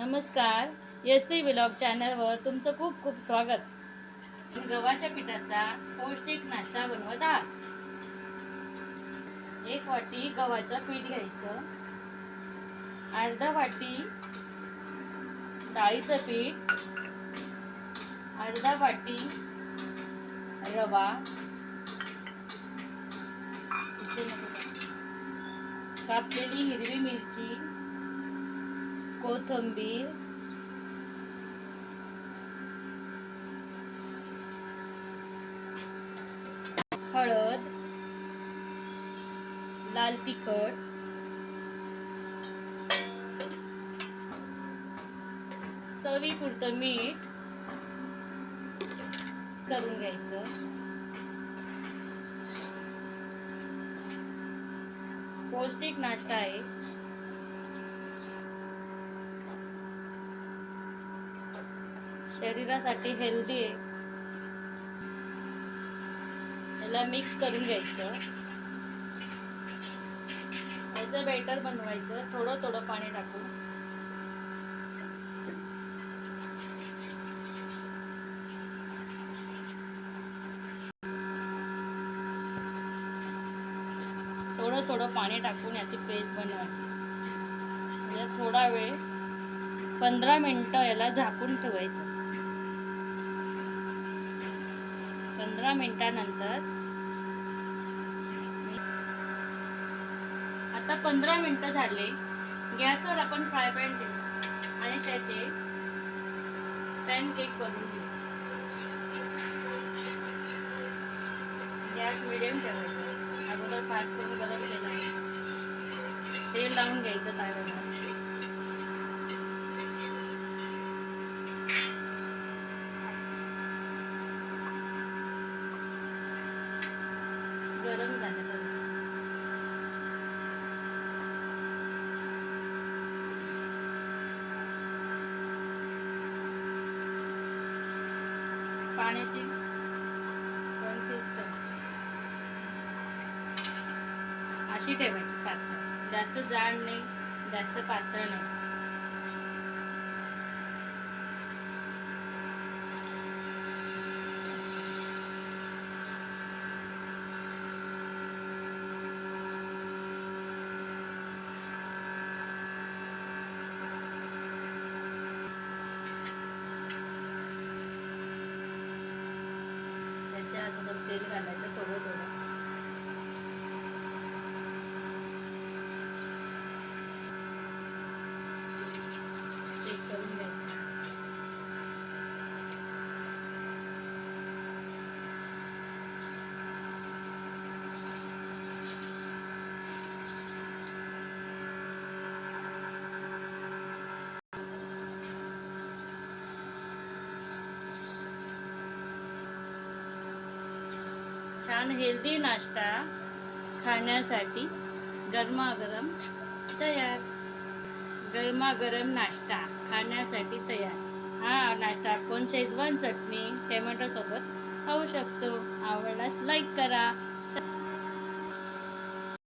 नमस्कार. S P blog चॅनलवर तुमचं खूप खूप स्वागत. गव्हाच्या पिठाचा पौष्टिक नाश्ता बनवत आहात. एक वाटी गव्हाचं पीठ घ्यायचं. अर्धा वाटी डाळीचं पीठ. अर्धा वाटी रवा. कापलेली हिरवी मिरची. कोथिंबीर. हळद. लाल तिखट. चवीपुरतं मीठ करून घ्यायचं. पौष्टिक नाश्ता आहे. शरीरासाठी हेल्दी आहे. याला मिक्स करून घ्यायचं. याचं बेटर बनवायचं. थोडं थोडं पाणी टाकून. थोडं थोडं पाणी टाकून याची पेस्ट बनवायची. म्हणजे थोडा वेळ पंधरा मिनटं याला झाकून ठेवायचं. पंधरा मिनिटानंतर. आता पंधरा मिनटं झाले. गॅसवर आपण फ्राय पॅन देऊ आणि त्याचे पॅन केक बनवून घेऊ. गॅस मिडियम ठेवायचा. अगोदर फास्ट करून गरम केला आहे. तेल लावून घ्यायचं ताव्यावर. गरम झाले पाहिजे पाण्याची कन्सिस्टन्सी अशी ठेवायची पातळ. जास्त जाड नाही जास्त पातळ नाही त्याच्या अगोदर तेल घालायचं थोडं थोडं चेक करून घ्यायचं छान हेल्दी नाश्ता खाण्यासाठी गरमागरम तयार. गरमागरम नाश्ता खाण्यासाठी तयार. हा नाश्ता आपण शेजवान चटणी टोमॅटोसोबत खाऊ शकतो. आवडल्यास लाईक करा.